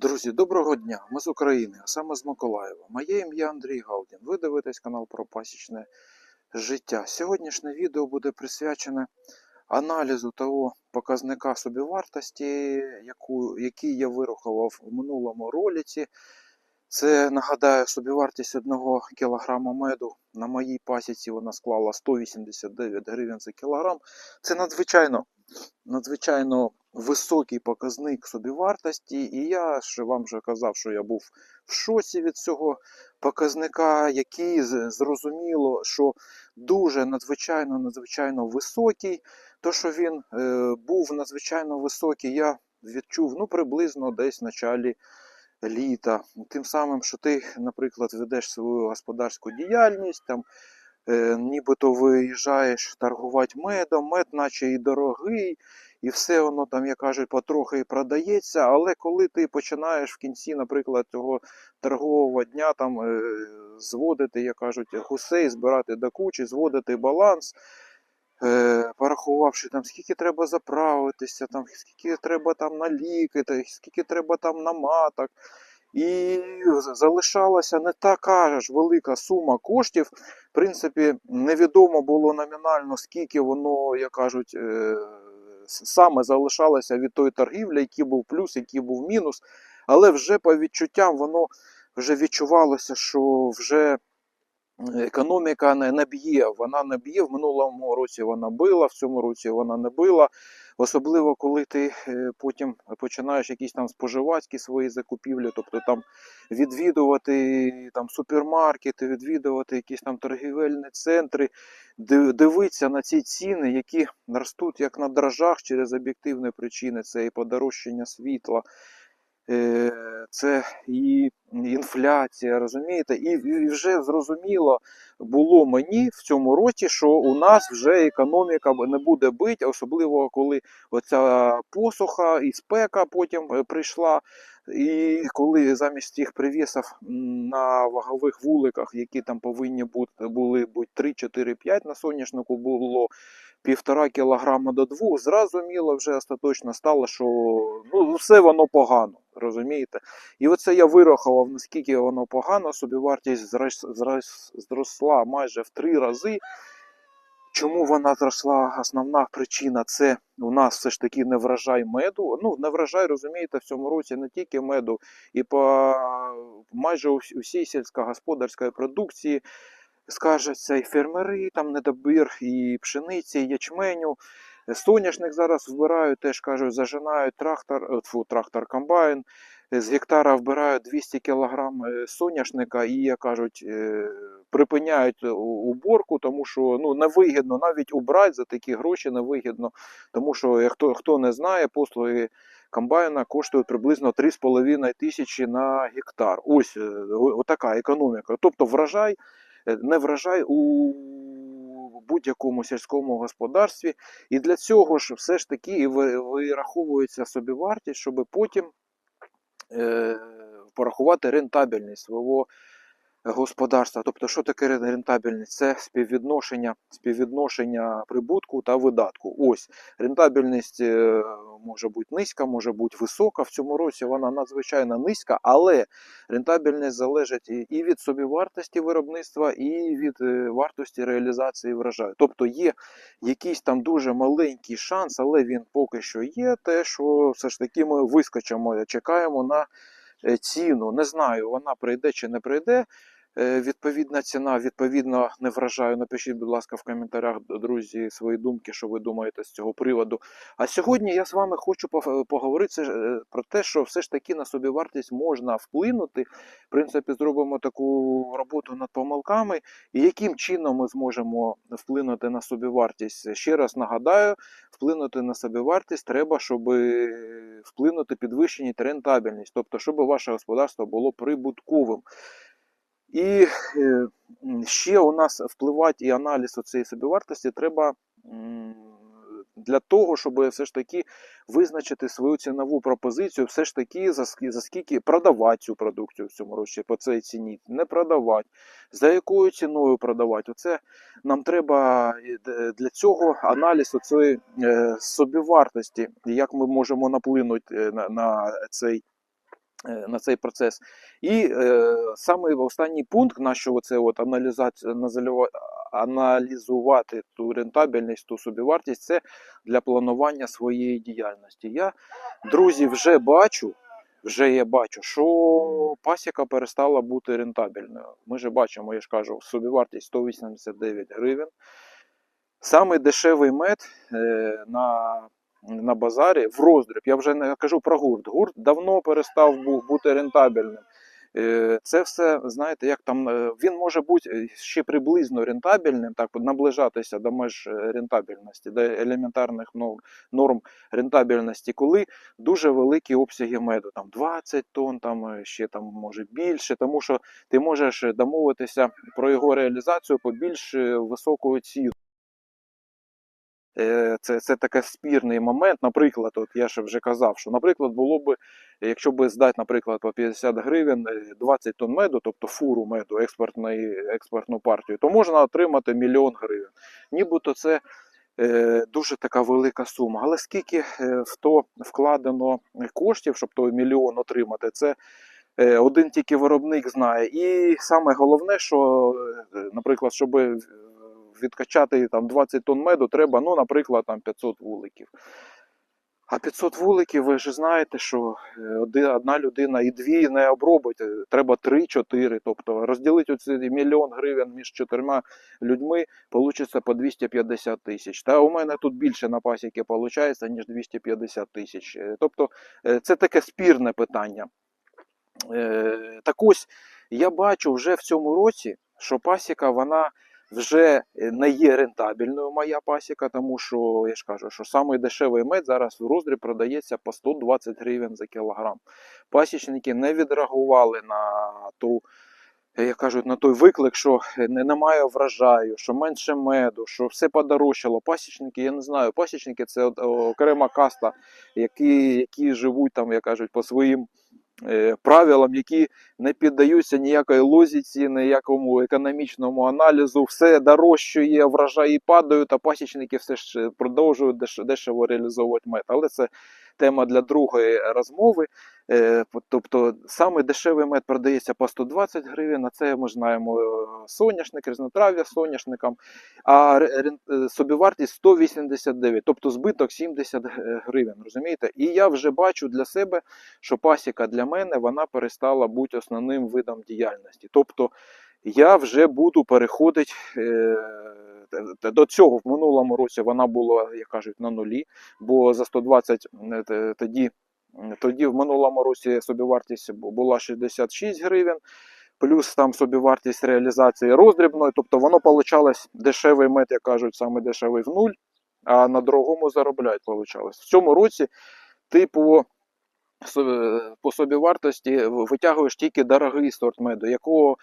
Друзі, доброго дня! Ми з України, а саме з Миколаєва. Моє ім'я Андрій Галдін. Ви дивитесь канал про пасічне життя. Сьогоднішнє відео буде присвячене аналізу того показника собівартості, яку, який я вирахував у минулому ролиці. Це нагадаю, собівартість 1 кг меду на моїй пасіці вона склала 189 гривень за кілограм. Це надзвичайно, надзвичайно високий показник собівартості. І я ж вам вже казав, що я був в шоці від цього показника, який зрозуміло, що дуже надзвичайно надзвичайно високий. То, що він е, був надзвичайно високий, я відчув ну, приблизно десь в началі літа. Тим самим, що ти, наприклад, ведеш свою господарську діяльність, там, е, нібито виїжджаєш торгувати медом, мед, наче і дорогий, і все воно там, як кажуть, потрохи і продається. Але коли ти починаєш в кінці, наприклад, цього торгового дня там е, зводити, як кажуть, гусей, збирати до кучі, зводити баланс. Е, порахувавши там, скільки треба заправитися, там, скільки треба там на ліки, скільки треба там на маток. І залишалася не така ж велика сума коштів. В принципі, невідомо було номінально, скільки воно, як кажуть, е, саме залишалося від тої торгівлі, який був плюс, який був мінус. Але вже по відчуттям воно вже відчувалося, що вже економіка не, не б'є. Вона не б'є. В минулому році вона била, в цьому році вона не била. Особливо, коли ти е, потім починаєш якісь там споживацькі свої закупівлі, тобто там відвідувати там супермаркети, відвідувати якісь там торгівельні центри, ди- дивитися на ці ціни, які ростуть як на дрожжах через об'єктивні причини, це і подорожчання світла. Е, Це і інфляція, розумієте, і, вже зрозуміло було мені в цьому році, що у нас вже економіка не буде бити, особливо коли оця посуха і спека потім е, прийшла. І коли замість цих привісів на вагових вуликах, які там повинні бути були 3, 4, 5 на соняшнику, було півтора кілограма до двох, зрозуміло вже остаточно стало, що ну, все воно погано, розумієте? І оце я вирахував, наскільки воно погано, собівартість зрос- зрос- зросла майже в три рази. Чому вона зросла? Основна причина це у нас все ж таки не врожай меду. Ну, не врожай, розумієте, в цьому році не тільки меду, і по майже усій сільськогосподарської продукції скаржаться і фермери, там недобір і пшениці, і ячменю. Соняшник зараз вбирають, теж кажуть, зажинають трактор, е, тьфу, трактор комбайн. е, З гектара вбирають 200 кг соняшника і, як кажуть, е, припиняють уборку, тому що ну, невигідно навіть убрати за такі гроші невигідно. Тому що, хто, хто не знає, послуги комбайна коштують приблизно 3,5 тисячі на гектар. Ось е, отака економіка. Тобто врожай, е, не врожай у будь-якому сільському господарстві. І для цього ж все ж таки і ви- вираховується собівартість, щоб потім е, порахувати рентабельність свого господарства. Тобто, що таке рентабельність? Це співвідношення, співвідношення прибутку та видатку. Ось рентабельність е, може бути низька, може бути висока. В цьому році вона надзвичайно низька, але рентабельність залежить і- від собівартості виробництва, і від е, вартості реалізації врожаю. Тобто є якийсь там дуже маленький шанс, але він поки що є. Те, що все ж таки ми вискочимо, чекаємо на е, ціну. Не знаю, вона прийде чи не прийде. Е, Відповідна ціна, відповідно, не вражаю. Напишіть, будь ласка, в коментарях, друзі, свої думки, що ви думаєте з цього приводу. А сьогодні я з вами хочу пов- поговорити е, про те, що все ж таки на собівартість можна вплинути. В принципі, зробимо таку роботу над помилками. І яким чином ми зможемо вплинути на собівартість? Ще раз нагадаю, вплинути на собівартість треба, щоб вплинути підвищення рентабельність, тобто, щоб ваше господарство було прибутковим. І е, ще у нас впливати і аналіз цієї собівартості. Треба для того, щоб все ж таки визначити свою цінову пропозицію, все ж таки за, скі- за скільки продавати цю продукцію в цьому році по цій ціні, не продавати, за якою ціною продавати. Оце нам треба е, для цього аналіз цієї собівартості, як ми можемо наплинути е, на, цей е, на цей процес. І е, саме останній пункт, на що це от аналізувати ту рентабельність, ту собівартість, це для планування своєї діяльності. Я, друзі, вже бачу, вже я бачу, що пасіка перестала бути рентабельною. Ми же бачимо, я ж кажу, собівартість 189 гривень. Самий дешевий мед е, на, на базарі в роздріб. Я вже не кажу про гурт. Гурт давно перестав бу- бути рентабельним. Е, Це все, знаєте, як там е, він може бути е, ще приблизно рентабельним, так наближатися до меж рентабельності, до елементарних норм, норм рентабельності, коли дуже великі обсяги меду, там 20 тонн, там ще там може більше, тому що ти можеш домовитися про його реалізацію по більш високою ціну. Е, Це, це такий спірний момент. Наприклад, от я ще вже казав, що, наприклад, було б, якщо би здати, наприклад, по 50 гривень е, 20 тонн меду, тобто фуру меду, експортної, експортну партію, то можна отримати мільйон гривень. Нібито це е, дуже така велика сума. Але скільки е, в то вкладено коштів, щоб той мільйон отримати, це е, один тільки виробник знає. І саме головне, що, е, наприклад, щоб відкачати там 20 тонн меду, треба, ну, наприклад, там 500 вуликів. А 500 вуликів, ви ж знаєте, що е, одна людина і дві не обробить, е, треба 3-4. Тобто розділити оцей мільйон гривень між чотирма людьми, вийде по 250 тисяч. Та у мене тут більше на пасіки виходить, ніж 250 тисяч. Е, Тобто це таке спірне питання. Так ось я бачу вже в цьому році, що пасіка вона вже е, не є рентабельною, моя пасіка, тому що я ж кажу, що самий дешевий мед зараз в роздріб продається по 120 гривень за кілограм. Пасічники не відреагували на ту. е, Як кажуть, на той виклик, що е, немає врожаю, що менше меду, що все подорожчало. Пасічники, я не знаю, пасічники це окрема каста, які, які живуть там, як кажуть, по своїм правилам, які не піддаються ніякої лозіці, ніякому економічному аналізу. Все дорожчує, врожаї падають, а пасічники все ж продовжують деш- дешево реалізовувати мед. Але це тема для другої розмови. Е, Тобто саме дешевий мед продається по 120 гривень, а це ми знаємо е, соняшник, різнотрав'я з соняшником, а е, собівартість 189, тобто збиток 70 гривень. Розумієте? І я вже бачу для себе, що пасіка для мене вона перестала бути основним видом діяльності. Тобто я вже буду переходити. Е, до цього в минулому році вона була, як кажуть, на нулі, бо за 120 е, тоді, тоді в минулому році собівартість була 66 гривень, плюс там собівартість реалізації роздрібної, тобто воно получалось дешевий мед, як кажуть, саме дешевий в нуль, а на дорогому заробляють получалось. В цьому році ти по со- по собівартості витягуєш тільки дорогий сорт меду, якого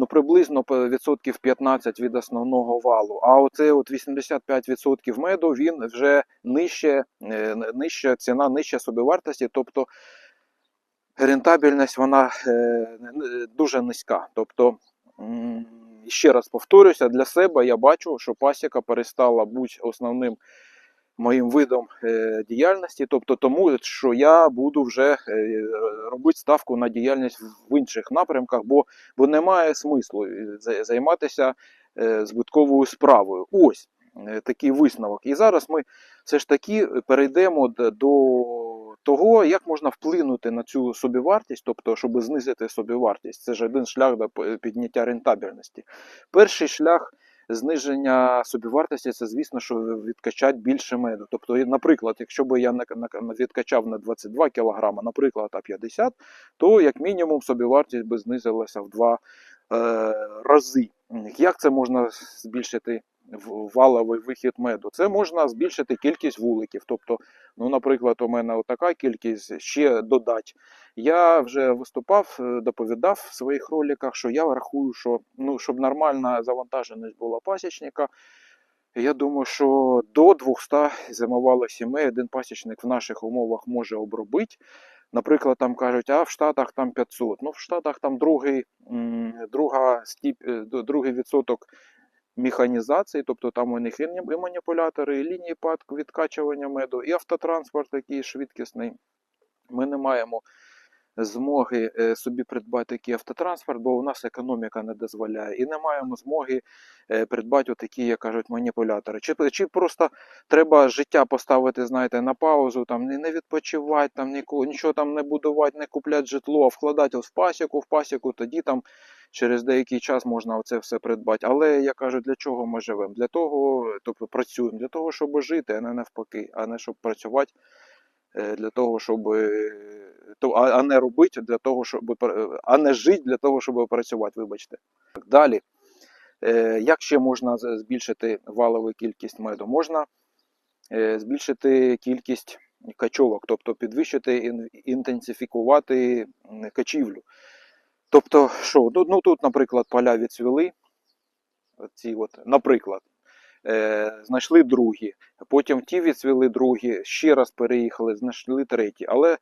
ну, приблизно відсотків 15 від основного валу. А оце от 85% меду він вже нижче, е, нижча ціна, нижча собівартості, тобто рентабельність вона е, дуже низька. Тобто, ще раз повторюся, для себе я бачу, що пасіка перестала бути основним моїм видом е, діяльності, тобто тому, що я буду вже е, робити ставку на діяльність в інших напрямках, бо, бо немає смислу е, займатися збитковою справою. Ось такий висновок. І зараз ми все ж таки перейдемо до того, як можна вплинути на цю собівартість, тобто, щоб знизити собівартість. Це ж один шлях до підняття рентабельності. Перший шлях зниження собівартості це, звісно, що відкачать більше меду. Тобто, наприклад, якщо б я відкачав на 22 кг, наприклад, а 50, то як мінімум собівартість би знизилася в два е, рази. Як це можна збільшити валовий вихід меду? Це можна збільшити кількість вуликів. Тобто, ну, наприклад, у мене така кількість ще додати. Я вже виступав, е, доповідав в своїх роликах, що я рахую, що ну, щоб нормальна завантаженість була пасічника, я думаю, що до 200 зимовалих сімей один пасічник в наших умовах може обробити. Наприклад, там кажуть, а в Штатах там 500. Ну, в Штатах там другий, друга е, другий відсоток механізації, тобто там у них і маніпулятори, і лінії відкачування меду, і автотранспорт такий швидкісний. Ми не маємо змоги е, собі придбати такий автотранспорт, бо у нас економіка не дозволяє, і не маємо змоги е, придбати такі, як кажуть, маніпулятори. Чи, чи просто треба життя поставити, знаєте, на паузу, там не, відпочивати, там нічого там не будувати, не купляти житло, а вкладати в пасіку, в пасіку, тоді там через деякий час можна оце все придбати. Але я кажу, для чого ми живемо? Для того, тобто працюємо, для того, щоб жити, а не навпаки, а не щоб працювати. е, Для того, щоб е, а, не робити для того, щоб а не жити для того, щоб працювати. Вибачте. Далі, Е, як ще можна збільшити валову кількість меду? Можна е, збільшити кількість качовок, тобто підвищити ін- інтенсифікувати качівлю. Тобто, що, ну, ну тут, наприклад, поля відцвіли, ці от, наприклад, е, знайшли другі, потім ті відцвіли другі, ще раз переїхали, знайшли треті. Але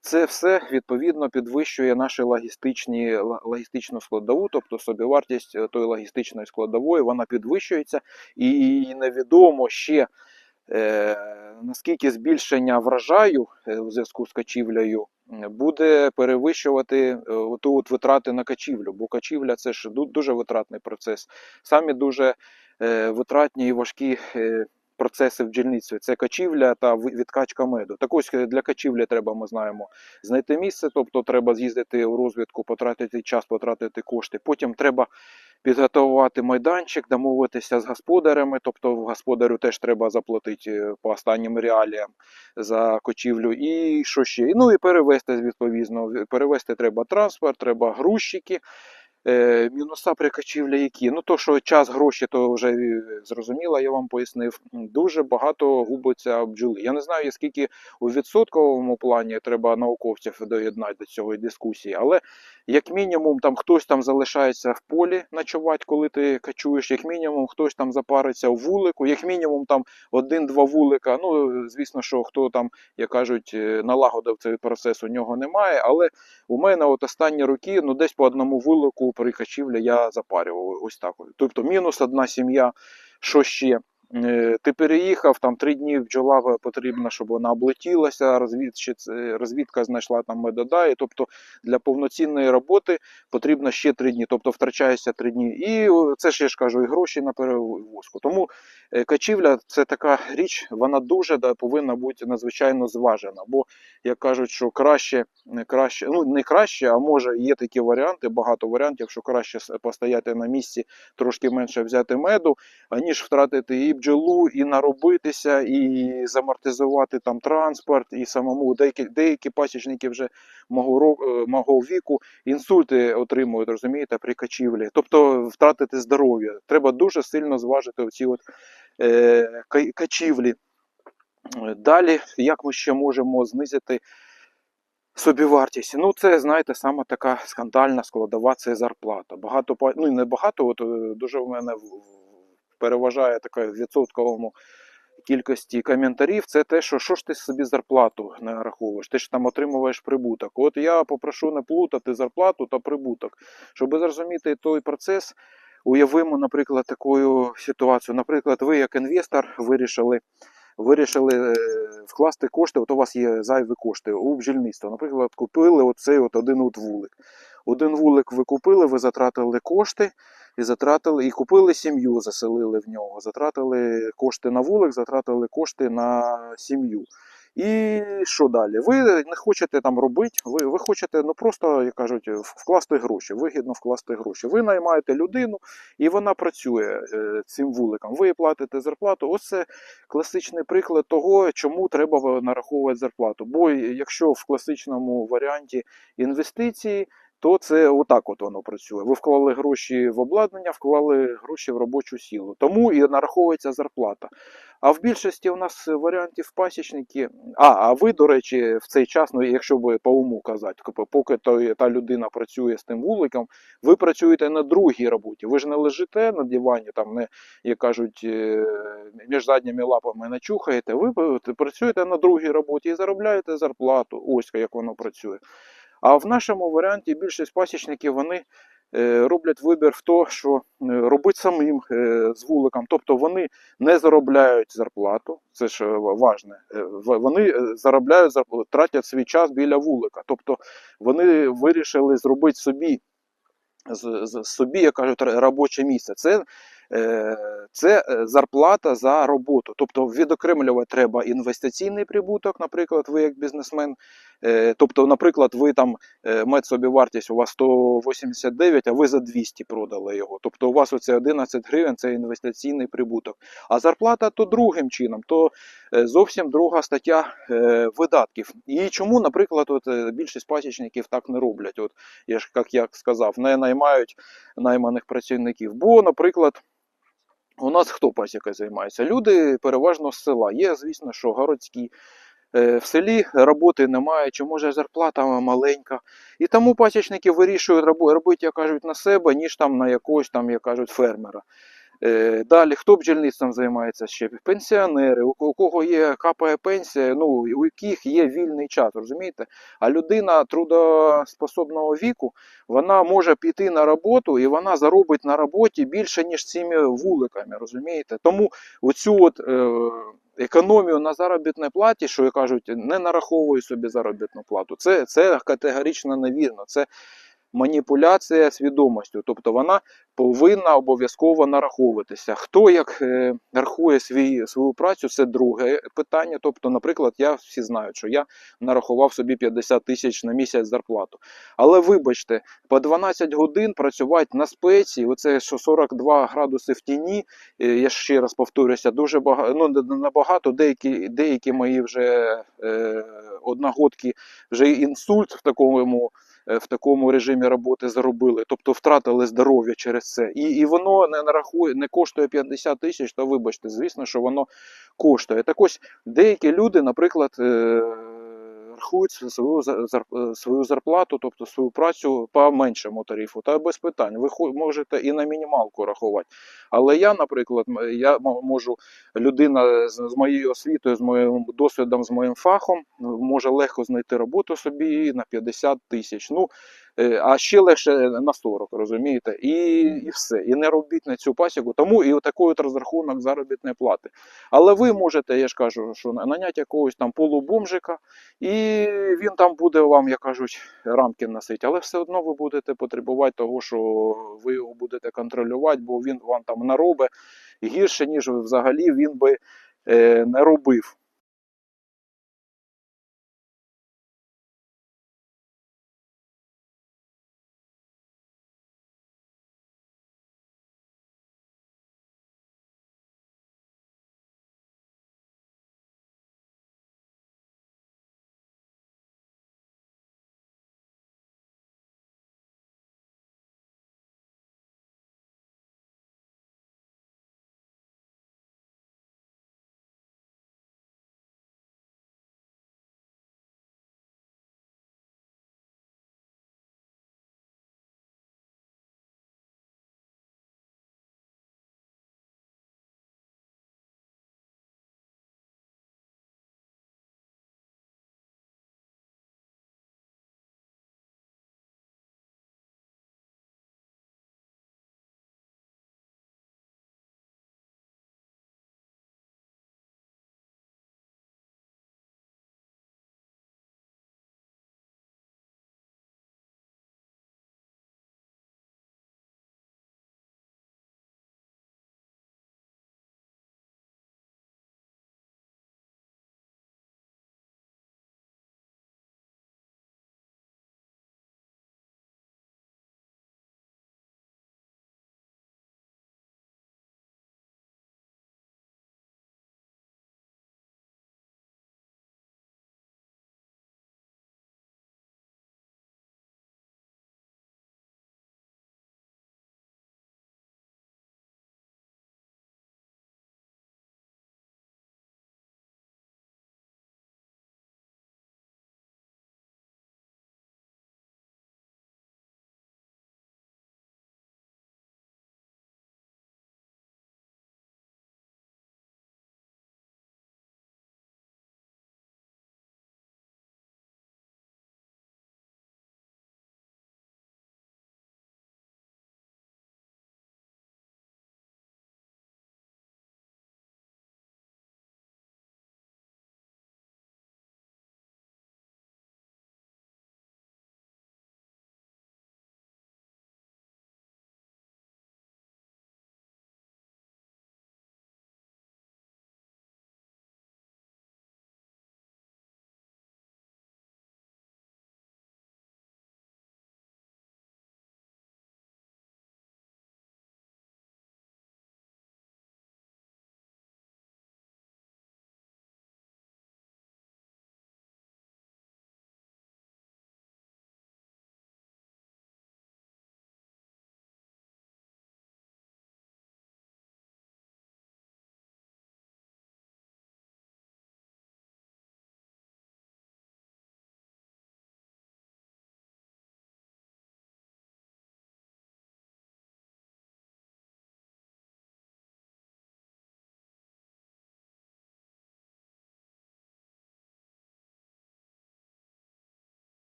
це все відповідно підвищує нашу логістичні, логістичну складову, тобто собівартість е, тої логістичної складової, вона підвищується, і невідомо ще наскільки збільшення врожаю е, в зв'язку з качівлею буде перевищувати е, оту от витрати на качівлю, бо качівля це ж дуже витратний процес. Самі дуже е, витратні і важкі е, процеси в бджільництві це качівля та відкачка меду. Так ось е, для качівлі треба, ми знаємо, знайти місце, тобто треба з'їздити у розвідку, потратити час, потратити кошти. Потім треба підготувати майданчик, домовитися з господарями, тобто господарю теж треба заплатити е, по останнім реаліям за кочівлю. І що ще? Ну і перевезти відповідно. Перевезти треба транспорт, треба грузчики. Е, мінуса при качівлі які? Ну то, що час, гроші, то вже е, зрозуміло, я вам пояснив. Дуже багато губиться бджоли. Я не знаю, скільки у відсотковому плані треба науковців доєднати до цієї дискусії, але як мінімум там хтось там залишається в полі ночувати, коли ти качуєш, як мінімум хтось там запариться у вулику, як мінімум там один-два вулика. Ну, звісно, що хто там, як кажуть, е, налагодив цей процес, у нього немає. Але у мене от останні роки ну десь по одному вулику при качівлі я запарював. Ось так. Тобто мінус одна сім'я, що ще? Е, Ти переїхав, там три дні бджола потрібно, щоб вона облетілася, розвідка знайшла там медодаї. Тобто для повноцінної роботи потрібно ще три дні, тобто втрачається три дні. І це ж я ж кажу, і гроші на перевозку. Тому е, качівля це така річ, вона дуже да, повинна бути надзвичайно зважена. Бо як кажуть, що краще, не краще, ну не краще, а може є такі варіанти, багато варіантів, що краще постояти на місці, трошки менше взяти меду, аніж втратити і бджолу, і наробитися, і замортизувати там транспорт, і самому деякі, деякі пасічники вже мого, е, мого віку інсульти отримують, розумієте, при качівлі. Тобто втратити здоров'я. Треба дуже сильно зважити оці от е, качівлі. Далі, як ми ще можемо знизити собівартість? Ну, це, знаєте, саме така скандальна складова це зарплата. Багато ну, не багато, от е, дуже в мене переважає така в відсотковому кількості коментарів. Це те, що що ж ти собі зарплату не раховуєш? Ти ж там отримуєш прибуток. От я попрошу не плутати зарплату та прибуток, щоб зрозуміти той процес. Уявимо, наприклад, таку ситуацію. Наприклад, ви як інвестор вирішили вирішили е, вкласти кошти, от у вас є зайві кошти у бджільництво. Наприклад, купили оцей от один от вулик. Один вулик ви купили, ви затратили кошти і затратили, і купили сім'ю, заселили в нього. Затратили кошти на вулик, затратили кошти на сім'ю. І що далі? Ви не хочете там робити, ви, ви хочете ну просто, як кажуть, вкласти гроші, вигідно вкласти гроші. Ви наймаєте людину, і вона працює е, цим вуликом. Ви платите зарплату. Ось це класичний приклад того, чому треба нараховувати зарплату. Бо якщо в класичному варіанті інвестиції, то це отак от воно працює. Ви вклали гроші в обладнання, вклали гроші в робочу силу. Тому і нараховується зарплата. А в більшості у нас варіантів пасічники. А, а ви, до речі, в цей час, ну якщо би по уму казати, поки той, та людина працює з тим вуликом, ви працюєте на другій роботі. Ви ж не лежите на дивані, там не як кажуть, е, між задніми лапами не чухаєте. Ви працюєте на другій роботі і заробляєте зарплату. Ось як воно працює. А в нашому варіанті більшість пасічників вони е, роблять вибір в то, що е, робити самим е, з вуликом. Тобто вони не заробляють зарплату, це ж важне. Вони заробляють зарп- тратять свій час біля вулика. Тобто вони вирішили зробити собі з, з собі, як кажуть, робоче місце. Це, це е, зарплата за роботу. Тобто відокремлювати треба інвестиційний прибуток, наприклад, ви як бізнесмен. Е, тобто, наприклад, ви там е, медсобівартість у вас 189, а ви за 200 продали його. Тобто у вас оце 11 гривень це інвестиційний прибуток. А зарплата то другим чином, то е, зовсім друга стаття е, видатків. І чому, наприклад, от, е, більшість пасічників так не роблять? От я ж як я сказав, не наймають найманих працівників. Бо, наприклад, у нас хто пасікою займається? Люди переважно з села. Є, звісно, що городські. Е, В селі роботи немає, чи може зарплата маленька. І тому пасічники вирішують робити, як кажуть, на себе, ніж там на якогось там, як кажуть, фермера. Е, Далі, хто бджільництвом займається ще? Пенсіонери, у кого є капає пенсія, ну, у яких є вільний час, розумієте? А людина трудоспособного віку, вона може піти на роботу і вона заробить на роботі більше, ніж цими вуликами, розумієте? Тому оцю от е, економію на заробітній платі, що кажуть, не нараховує собі заробітну плату. Це, це категорично невірно. Це маніпуляція свідомістю. Тобто вона повинна обов'язково нараховуватися. Хто як е, рахує свій, свою працю, це друге питання. Тобто, наприклад, я всі знають, що я нарахував собі 50 тисяч на місяць зарплату. Але вибачте, по 12 годин працювати на спеці, оце що 42 градуси в тіні, е, я ще раз повторюся, дуже багато, ну набагато, деякі, деякі мої вже е, одногодки вже інсульт в такому в такому режимі роботи заробили, тобто втратили здоров'я через це. І, і воно не нарахує, не коштує 50 тисяч, то вибачте, звісно, що воно коштує. Так ось деякі люди, наприклад, рахують свою, е, свою зарплату, тобто свою працю по меншому тарифу, та без питань. Ви можете і на мінімалку рахувати. Але я, наприклад, я можу, людина з, моєю освітою, з моїм досвідом, з моїм фахом, може легко знайти роботу собі на 50 тисяч. Ну, а ще легше на 40, розумієте? І, і все. І не робіть на цю пасіку. Тому і такий от розрахунок заробітної плати. Але ви можете, я ж кажу, що наняти якогось там полубомжика, і він там буде вам, як кажуть, рамки носити. Але все одно ви будете потребувати того, що ви його будете контролювати, бо він вам там наробить гірше, ніж взагалі він би е, не робив.